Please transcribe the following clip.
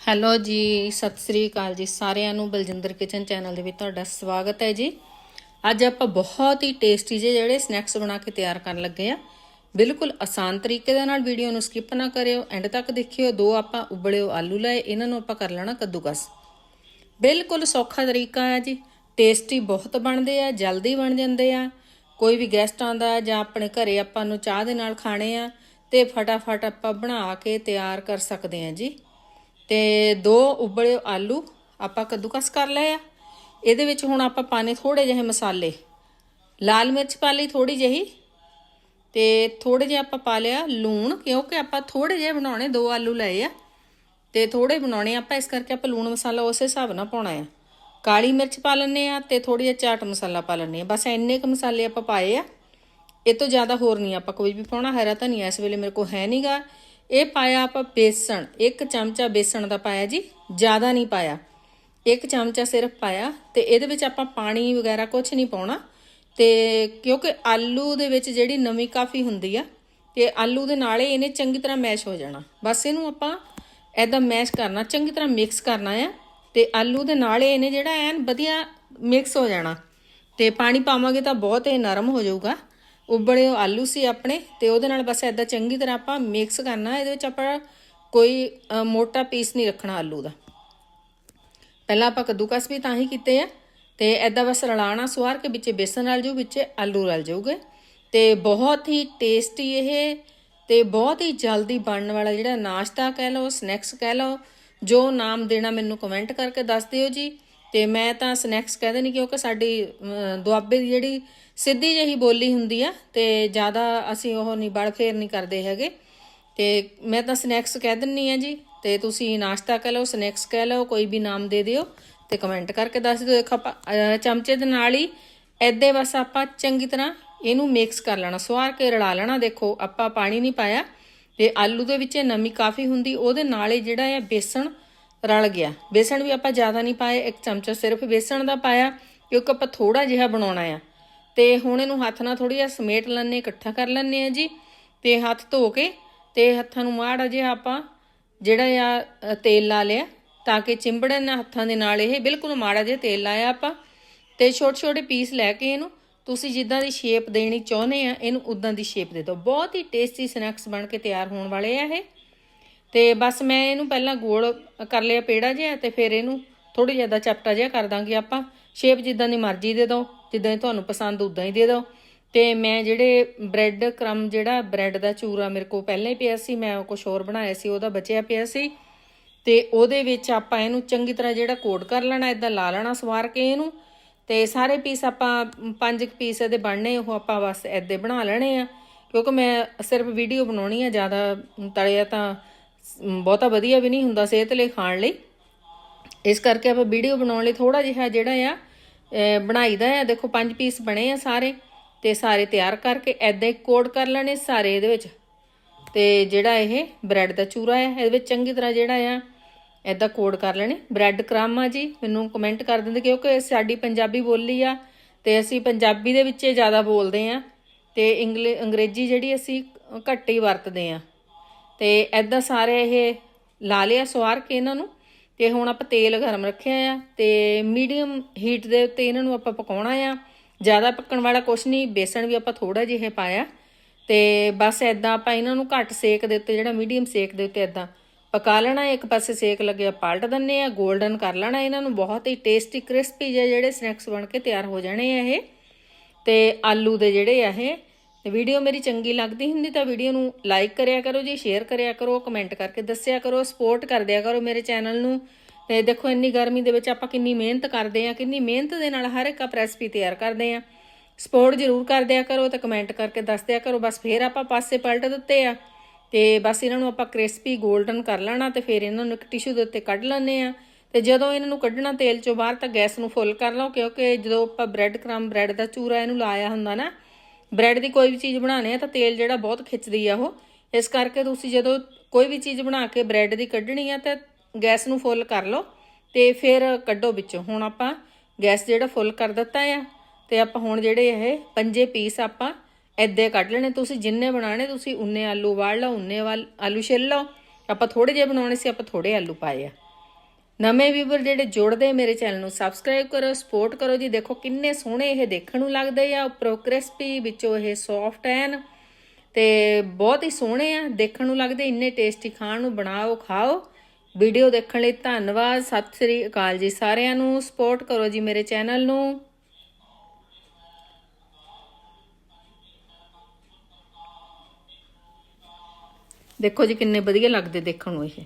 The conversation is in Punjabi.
ਹੈਲੋ ਜੀ, ਸਤਿ ਸ੍ਰੀ ਅਕਾਲ ਜੀ ਸਾਰਿਆਂ ਨੂੰ ਬਲਜਿੰਦਰ ਕਿਚਨ ਚੈਨਲ ਦੇ ਵਿੱਚ ਤੁਹਾਡਾ ਸਵਾਗਤ ਹੈ ਜੀ। ਅੱਜ ਆਪਾਂ ਬਹੁਤ ਹੀ ਟੇਸਟੀ ਜਿਹੇ ਜਿਹੜੇ ਸਨੈਕਸ ਬਣਾ ਕੇ ਤਿਆਰ ਕਰਨ ਲੱਗੇ ਆ ਬਿਲਕੁਲ ਆਸਾਨ ਤਰੀਕੇ ਦੇ ਨਾਲ ਵੀਡੀਓ ਨੂੰ ਸਕਿਪ ਨਾ ਕਰਿਓ, ਐਂਡ ਤੱਕ ਦੇਖਿਓ, ਦੋ ਆਪਾਂ ਉਬਲੇ ਆਲੂ ਲਏ, ਇਹਨਾਂ ਨੂੰ ਆਪਾਂ ਕਰ ਲੈਣਾ ਕੱਦੂਕਸ। ਬਿਲਕੁਲ ਸੌਖਾ ਤਰੀਕਾ ਹੈ ਜੀ, ਟੇਸਟੀ ਬਹੁਤ ਬਣਦੇ ਆ, ਜਲਦੀ ਬਣ ਜਾਂਦੇ ਆ। ਕੋਈ ਵੀ ਗੈਸਟ ਆਂਦਾ ਜਾਂ ਆਪਣੇ ਘਰੇ ਆਪਾਂ ਨੂੰ ਚਾਹ ਦੇ ਨਾਲ ਖਾਣੇ ਆ, ਤੇ ਫਟਾਫਟ ਆਪਾਂ ਬਣਾ ਕੇ ਤਿਆਰ ਕਰ ਸਕਦੇ ਆ ਜੀ। ਤੇ ਦੋ ਉਬਲੇ ਆਲੂ ਆਪਾਂ ਕੱਦੂਕਸ ਕਰ ਲਏ ਆ। ਇਹਦੇ ਵਿੱਚ ਹੁਣ ਆਪਾਂ ਪਾਣੇ ਥੋੜੇ ਜਿਹੇ ਮਸਾਲੇ। ਲਾਲ ਮਿਰਚ ਪਾ ਲਈ ਥੋੜੀ ਜਿਹੀ ਤੇ ਥੋੜੇ ਜਿਹੇ ਆਪਾਂ ਪਾ ਲਿਆ ਲੂਣ, ਕਿਉਂਕਿ ਆਪਾਂ ਥੋੜੇ ਜਿਹੇ ਬਣਾਉਣੇ ਦੋ ਆਲੂ ਲਏ ਆ। ਤੇ ਥੋੜੇ ਬਣਾਉਣੇ ਆਪਾਂ, ਇਸ ਕਰਕੇ ਆਪਾਂ ਲੂਣ ਮਸਾਲਾ ਉਸੇ ਹਿਸਾਬ ਨਾਲ ਪਾਉਣਾ ਆ। ਕਾਲੀ ਮਿਰਚ ਪਾ ਲੈਣੇ ਆ ਤੇ ਥੋੜੀ ਜਿਹੀ ਚਾਟ ਮਸਾਲਾ ਪਾ ਲੈਣੇ ਆ। ਬਸ ਇੰਨੇ ਕੁ ਮਸਾਲੇ ਆਪਾਂ ਪਾਏ ਆ। ਇਹ ਤੋਂ ਜ਼ਿਆਦਾ ਹੋਰ ਨਹੀਂ ਆਪਾਂ ਕੋਈ ਵੀ ਪਾਉਣਾ, ਹਰਾ ਧਨੀਆ ਇਸ ਵੇਲੇ ਮੇਰੇ ਕੋਲ ਹੈ ਨਹੀਂਗਾ ਇਹ ਪਾਇਆ ਆਪਾਂ ਬੇਸਣ, ਇੱਕ ਚਮਚਾ ਬੇਸਣ ਦਾ ਪਾਇਆ ਜੀ, ਜ਼ਿਆਦਾ ਨਹੀਂ ਪਾਇਆ। ਇੱਕ ਚਮਚਾ ਸਿਰਫ ਪਾਇਆ ਤੇ ਇਹਦੇ ਵਿੱਚ ਆਪਾਂ ਪਾਣੀ ਵਗੈਰਾ ਕੁਝ ਨਹੀਂ ਪਾਉਣਾ ਤੇ ਕਿਉਂਕਿ ਆਲੂ ਦੇ ਵਿੱਚ ਜਿਹੜੀ ਨਮੀ ਕਾਫੀ ਹੁੰਦੀ ਆ, ਤੇ ਆਲੂ ਦੇ ਨਾਲੇ ਇਹਨੇ ਚੰਗੀ ਤਰ੍ਹਾਂ ਮੈਸ਼ ਹੋ ਜਾਣਾ। ਬਸ ਇਹਨੂੰ ਆਪਾਂ ਐਦਾਂ ਮੈਸ਼ ਕਰਨਾ, ਚੰਗੀ ਤਰ੍ਹਾਂ ਮਿਕਸ ਕਰਨਾ ਆ ਤੇ ਆਲੂ ਦੇ ਨਾਲ ਇਹਨੇ ਜਿਹੜਾ ਐਨ ਵਧੀਆ ਮਿਕਸ ਹੋ ਜਾਣਾ। ਤੇ ਪਾਣੀ ਪਾਵਾਂਗੇ ਤਾਂ ਬਹੁਤ ਇਹ ਨਰਮ ਹੋ ਜਾਊਗਾ। ਉਬਲੇ ਹੋਏ ਆਲੂ ਸੀ ਆਪਣੇ ਤੇ ਉਹਦੇ ਨਾਲ ਬਸ ਐਦਾਂ ਚੰਗੀ ਤਰ੍ਹਾਂ ਆਪਾਂ ਮਿਕਸ ਕਰਨਾ, ਇਹਦੇ ਵਿੱਚ ਆਪਾਂ ਕੋਈ ਮੋਟਾ ਪੀਸ ਨਹੀਂ ਰੱਖਣਾ ਆਲੂ ਦਾ। ਪਹਿਲਾਂ ਆਪਾਂ ਕੱਦੂਕਸ ਵੀ ਤਾਂ ਹੀ ਕੀਤੇ ਆ ਤੇ ਐਦਾਂ ਬਸ ਰਲਾਣਾ ਸਵਾਰ ਕੇ ਵਿੱਚ ਬੇਸਨ ਰਲ ਜੂ ਵਿੱਚ ਆਲੂ ਰਲ ਜਾਊਗੇ। ਤੇ ਬਹੁਤ ਹੀ ਟੇਸਟੀ ਇਹ ਤੇ ਬਹੁਤ ਹੀ ਜਲਦੀ ਬਣਨ ਵਾਲਾ ਜਿਹੜਾ ਨਾਸ਼ਤਾ ਕਹਿ ਲਓ ਸਨੈਕਸ ਕਹਿ ਲਓ, ਜੋ ਨਾਮ ਦੇਣਾ ਮੈਨੂੰ ਕਮੈਂਟ ਕਰਕੇ ਦੱਸ ਦਿਓ ਜੀ। ਤੇ ਮੈਂ ਤਾਂ ਸਨੈਕਸ ਕਹਿੰਦੇ ਨਹੀਂ ਕਿਉਂਕਿ ਸਾਡੀ ਦੁਆਬੇ ਦੀ ਜਿਹੜੀ ਸਿੱਧੀ ਜਿਹੀ ਬੋਲੀ ਹੁੰਦੀ ਆ ਤੇ ਜ਼ਿਆਦਾ ਅਸੀਂ ਉਹ ਨਹੀਂ, ਬੜ ਫੇਰ ਨਹੀਂ ਕਰਦੇ ਹੈਗੇ। ਤੇ ਮੈਂ ਤਾਂ ਸਨੈਕਸ ਕਹਿ ਦਿੰਨੀ ਆ ਜੀ, ਤੇ ਤੁਸੀਂ ਨਾਸ਼ਤਾ ਕਹਿ ਲਓ ਸਨੈਕਸ ਕਹਿ ਲਓ, ਕੋਈ ਵੀ ਨਾਮ ਦੇ ਦਿਓ ਤੇ ਕਮੈਂਟ ਕਰਕੇ ਦੱਸ ਦਿਓ। ਦੇਖੋ ਚਮਚੇ ਦੇ ਨਾਲ ਹੀ ਐਦੇ ਬਸ ਆਪਾਂ ਚੰਗੀ ਤਰ੍ਹਾਂ ਇਹਨੂੰ ਮਿਕਸ ਕਰ ਲੈਣਾ ਸਵਾਰ ਕੇ ਰਲਾ ਲੈਣਾ। ਦੇਖੋ, ਆਪਾਂ ਪਾਣੀ ਨਹੀਂ ਪਾਇਆ ਤੇ ਆਲੂ ਦੇ ਵਿੱਚ ਨਮੀ ਕਾਫੀ ਹੁੰਦੀ, ਉਹਦੇ ਨਾਲ ਹੀ ਜਿਹੜਾ ਹੈ ਬੇਸਣ ਰਲ ਗਿਆ। ਬੇਸਣ ਵੀ ਆਪਾਂ ਜ਼ਿਆਦਾ ਨਹੀਂ ਪਾਇਆ ਇੱਕ ਚਮਚਾ ਸਿਰਫ ਬੇਸਣ ਦਾ ਪਾਇਆ ਕਿਉਂਕਿ ਆਪਾਂ ਥੋੜਾ ਜਿਹਾ ਬਣਾਉਣਾ ਆ। ਤੇ ਹੁਣ ਇਹਨੂੰ ਹੱਥ ਨਾਲ ਥੋੜੀ ਜਿਹਾ ਸਮੇਟ ਲੈਣੇ ਇਕੱਠਾ ਕਰ ਲੈਣੇ ਆ ਜੀ। ਤੇ ਹੱਥ ਧੋ ਕੇ ਤੇ ਹੱਥਾਂ ਨੂੰ ਮਾੜਾ ਜਿਹਾ ਆਪਾਂ ਜਿਹੜਾ ਆ ਤੇਲ ਲਾ ਲਿਆ, ਤਾਂ ਕਿ ਚਿੰਬੜਨ ਨਾ ਹੱਥਾਂ ਦੇ ਨਾਲ ਇਹ ਬਿਲਕੁਲ ਮਾੜਾ ਜਿਹਾ ਤੇਲ ਲਾਇਆ ਆਪਾਂ। ਤੇ ਛੋਟੇ ਛੋਟੇ ਪੀਸ ਲੈ ਕੇ ਇਹਨੂੰ, ਤੁਸੀਂ ਜਿੱਦਾਂ ਦੀ ਸ਼ੇਪ ਦੇਣੀ ਚਾਹੁੰਦੇ ਆ, ਇਹਨੂੰ ਉਦਾਂ ਦੀ ਸ਼ੇਪ ਦੇ ਦਿਓ। ਬਹੁਤ ਹੀ ਟੇਸਟੀ ਸਨੈਕਸ ਬਣ ਕੇ ਤਿਆਰ ਹੋਣ ਵਾਲੇ ਆ ਇਹ। ਤੇ ਬਸ ਮੈਂ ਇਹਨੂੰ ਪਹਿਲਾਂ ਗੋਲ ਕਰ ਲਿਆ ਪੇੜਾ ਜਿਹਾ ਤੇ ਫਿਰ ਇਹਨੂੰ ਥੋੜੀ ਜ਼ਿਆਦਾ ਚਪਟਾ ਜਿਹਾ ਕਰ ਦਾਂਗੇ ਆਪਾਂ। ਸ਼ੇਪ ਜਿੱਦਾਂ ਦੀ ਮਰਜ਼ੀ ਦੇ ਦਿਓ, ਜਿੱਦਾਂ ਦੀ ਤੁਹਾਨੂੰ ਪਸੰਦ, ਉਦਾਂ ਹੀ ਦੇ ਦਿਓ। ਤੇ ਮੈਂ ਜਿਹੜੇ ਬ੍ਰੈਡ ਕ੍ਰਮ, ਜਿਹੜਾ ਬ੍ਰੈਡ ਦਾ ਚੂਰਾ ਮੇਰੇ ਕੋਲ ਪਹਿਲਾਂ ਹੀ ਪਿਆ ਸੀ, ਮੈਂ ਕੁਝ ਹੋਰ ਬਣਾਇਆ ਸੀ, ਉਹਦਾ ਬਚਿਆ ਪਿਆ ਸੀ। ਤੇ ਉਹਦੇ ਵਿੱਚ ਆਪਾਂ ਇਹਨੂੰ ਚੰਗੀ ਤਰ੍ਹਾਂ ਜਿਹੜਾ ਕੋਟ ਕਰ ਲੈਣਾ ਇਦਾਂ ਲਾ ਲੈਣਾ, ਸਵਾਰ ਕੇ ਇਹਨੂੰ। ਤੇ ਸਾਰੇ ਪੀਸ ਆਪਾਂ, ਪੰਜ ਕੁ ਪੀਸ ਇਹਦੇ ਬਣਨੇ, ਉਹ ਆਪਾਂ ਬਸ ਐਦੇ ਬਣਾ ਲੈਣੇ ਆ। ਕਿਉਂਕਿ ਮੈਂ ਸਿਰਫ ਵੀਡੀਓ ਬਣਾਉਣੀ ਆ, ਜ਼ਿਆਦਾ ਤਲਿਆ ਤਾਂ ਬਹੁਤਾ ਵਧੀਆ ਵੀ ਨਹੀਂ ਹੁੰਦਾ ਸਿਹਤ ਲਈ ਖਾਣ ਲਈ। ਇਸ ਕਰਕੇ ਆਪਾਂ ਵੀਡੀਓ ਬਣਾਉਣ ਲਈ ਥੋੜਾ ਜਿਹਾ ਜਿਹੜਾ ਆ ਅਹ, ਬਣਾਈਦਾ ਆ। ਦੇਖੋ ਪੰਜ ਪੀਸ ਬਣੇ ਆ ਸਾਰੇ ਤੇ ਸਾਰੇ ਤਿਆਰ ਕਰਕੇ ਐਦਾਂ ਹੀ ਕੋਡ ਕਰ ਲੈਣੇ ਸਾਰੇ ਇਹਦੇ ਵਿੱਚ। ਤੇ ਜਿਹੜਾ ਇਹ ਬ੍ਰੈਡ ਦਾ ਚੂਰਾ ਆ ਇਹਦੇ ਵਿੱਚ ਚੰਗੀ ਤਰ੍ਹਾਂ ਜਿਹੜਾ ਆ ਐਦਾਂ ਕੋਡ ਕਰ ਲੈਣੇ। ਬ੍ਰੈਡ ਕ੍ਰਮ ਆ ਜੀ ਮੈਨੂੰ ਕਮੈਂਟ ਕਰ ਦਿੰਦੇ ਕਿਉਂਕਿ ਸਾਡੀ ਪੰਜਾਬੀ ਬੋਲੀ ਆ ਤੇ ਅਸੀਂ ਪੰਜਾਬੀ ਦੇ ਵਿੱਚ ਜ਼ਿਆਦਾ ਬੋਲਦੇ ਆ। ਤੇ ਇੰਗਲਿ ਅੰਗਰੇਜ਼ੀ ਜਿਹੜੀ ਅਸੀਂ ਘੱਟ ਹੀ ਵਰਤਦੇ ਆ। ਤੇ ਐਦਾਂ ਸਾਰੇ ਇਹ ਲਾ ਲਿਆ ਸਵਾਰ ਕੇ ਇਹਨਾਂ ਨੂੰ, ਤੇ ਹੁਣ ਆਪਾਂ ਤੇਲ ਗਰਮ ਰੱਖਿਆ ਆ, ਤੇ ਮੀਡੀਅਮ ਹੀਟ ਦੇ ਉੱਤੇ ਇਹਨਾਂ ਨੂੰ ਆਪਾਂ ਪਕਾਉਣਾ ਆ। ਜ਼ਿਆਦਾ ਪੱਕਣ ਵਾਲਾ ਕੁਛ ਨਹੀਂ, ਬੇਸਣ ਵੀ ਆਪਾਂ ਥੋੜਾ ਜਿਹਾ ਪਾਇਆ। ਤੇ ਬਸ ਐਦਾਂ ਆਪਾਂ ਇਹਨਾਂ ਨੂੰ ਘੱਟ ਸੇਕ ਦੇ ਉੱਤੇ, ਜਿਹੜਾ ਮੀਡੀਅਮ ਸੇਕ ਦੇ ਉੱਤੇ ਐਦਾਂ ਪਕਾ ਲੈਣਾ, ਇੱਕ ਪਾਸੇ ਸੇਕ ਲੱਗਿਆ ਪਲਟ ਦਿੰਨੇ ਆ 골ਡਨ ਕਰ ਲੈਣਾ ਇਹਨਾਂ ਨੂੰ, ਬਹੁਤ ਹੀ ਟੇਸਟੀ ਕ੍ਰਿਸਪੀ ਜਿਹੇ ਜਿਹੜੇ ਸਨੈਕਸ ਬਣ ਕੇ ਤਿਆਰ ਹੋ ਜਾਣੇ ਆ ਇਹ। ਤੇ ਆਲੂ ਦੇ ਜਿਹੜੇ ਆ ਇਹ ਤੇ ਵੀਡੀਓ ਮੇਰੀ ਚੰਗੀ ਲੱਗਦੀ ਹੁੰਦੀ ਤਾਂ ਵੀਡੀਓ ਨੂੰ ਲਾਈਕ ਕਰਿਆ ਕਰੋ ਜੀ ਸ਼ੇਅਰ ਕਰਿਆ ਕਰੋ ਕਮੈਂਟ ਕਰਕੇ ਦੱਸਿਆ ਕਰੋ ਸਪੋਰਟ ਕਰਦਿਆ ਕਰੋ ਮੇਰੇ ਚੈਨਲ ਨੂੰ। ਤੇ ਦੇਖੋ, ਇੰਨੀ ਗਰਮੀ ਦੇ ਵਿੱਚ ਆਪਾਂ ਕਿੰਨੀ ਮਿਹਨਤ ਕਰਦੇ ਆ ਕਿੰਨੀ ਮਿਹਨਤ ਦੇ ਨਾਲ ਹਰ ਇੱਕ ਆਪ ਰੈਸਪੀ ਤਿਆਰ ਕਰਦੇ ਆ ਸਪੋਰਟ ਜ਼ਰੂਰ ਕਰਦਿਆ ਕਰੋ ਤੇ ਕਮੈਂਟ ਕਰਕੇ ਦੱਸਦਿਆ ਕਰੋ, ਬਸ ਫੇਰ ਆਪਾਂ ਪਾਸੇ ਪਲਟ ਦਿੱਤੇ ਆ। ਤੇ ਬਸ ਇਹਨਾਂ ਨੂੰ ਆਪਾਂ ਕ੍ਰਿਸਪੀ 골ਡਨ ਕਰ ਲੈਣਾ ਤੇ ਫਿਰ ਇਹਨਾਂ ਨੂੰ ਇੱਕ ਟਿਸ਼ੂ ਦੇ ਉੱਤੇ ਕੱਢ ਲੈਣੇ ਆ ਤੇ ਜਦੋਂ ਇਹਨਾਂ ਨੂੰ ਕੱਢਣਾ ਤੇਲ ਚੋਂ ਬਾਹਰ ਤਾਂ ਗੈਸ ਨੂੰ ਫੁੱਲ ਕਰ ਲਓ, ਕਿਉਂਕਿ ਜਦੋਂ ਆਪਾਂ ਬ੍ਰੈਡ ਕ੍ਰਮ ਬ੍ਰੈਡ ਦਾ ਚੂਰਾ ਇਹਨੂੰ ਲਾਇਆ ਹੁੰਦਾ ਨਾ ਬ੍ਰੈਡ ਦੀ ਕੋਈ ਵੀ ਚੀਜ਼ ਬਣਾਉਣੀ ਆ ਤਾਂ ਤੇਲ ਜਿਹੜਾ ਬਹੁਤ ਖਿੱਚਦੀ ਆ ਉਹ। ਇਸ ਕਰਕੇ ਤੁਸੀਂ ਜਦੋਂ ਕੋਈ ਵੀ ਚੀਜ਼ ਬਣਾ ਕੇ ਬ੍ਰੈਡ ਦੀ ਕੱਢਣੀ ਆ ਤਾਂ ਗੈਸ ਨੂੰ ਫੁੱਲ ਕਰ ਲਓ ਤੇ ਫਿਰ ਕੱਢੋ ਵਿੱਚੋਂ। ਹੁਣ ਆਪਾਂ ਗੈਸ ਜਿਹੜਾ ਫੁੱਲ ਕਰ ਦਿੱਤਾ ਆ ਤੇ ਆਪਾਂ ਹੁਣ ਜਿਹੜੇ ਇਹ ਪੰਜੇ ਪੀਸ ਆਪਾਂ ਐਦੇ ਕੱਢ ਲੈਣੇ। ਤੁਸੀਂ ਜਿੰਨੇ ਬਣਾਣੇ ਤੁਸੀਂ ਉਨੇ ਆਲੂ ਵਾੜ ਲਓ, ਉਨੇ ਵਾਲ ਆਲੂ ਛਿੱਲ ਲਓ। ਆਪਾਂ ਥੋੜੇ ਜਿਹੇ ਬਣਾਉਣੇ ਸੀ, ਆਪਾਂ ਥੋੜੇ ਆਲੂ ਪਾਏ ਆ। ਨਵੇਂ ਵੀਵਰ ਜਿਹੜੇ ਜੁੜਦੇ ਮੇਰੇ ਚੈਨਲ ਨੂੰ ਸਬਸਕ੍ਰਾਈਬ ਕਰੋ ਸਪੋਰਟ ਕਰੋ ਜੀ। ਦੇਖੋ ਕਿੰਨੇ ਸੋਹਣੇ ਇਹ ਦੇਖਣ ਨੂੰ ਲੱਗਦੇ ਆ। ਉੱਪਰੋਂ ਕ੍ਰਿਸਪੀ, ਵਿੱਚੋਂ ਇਹ ਸੌਫਟ ਐਨ ਤੇ ਬਹੁਤ ਹੀ ਸੋਹਣੇ ਆ। ਦੇਖਣ ਨੂੰ ਲੱਗਦੇ, ਇੰਨੇ ਟੇਸਟੀ ਖਾਣ ਨੂੰ ਬਣਾਓ, ਖਾਓ। ਵੀਡੀਓ ਦੇਖਣ ਲਈ ਧੰਨਵਾਦ। ਸਤਿ ਸ੍ਰੀ ਅਕਾਲ ਜੀ ਸਾਰਿਆਂ ਨੂੰ। ਸਪੋਰਟ ਕਰੋ ਜੀ ਮੇਰੇ ਚੈਨਲ ਨੂੰ। ਦੇਖੋ ਜੀ ਕਿੰਨੇ ਵਧੀਆ ਲੱਗਦੇ ਦੇਖਣ ਨੂੰ ਇਹ।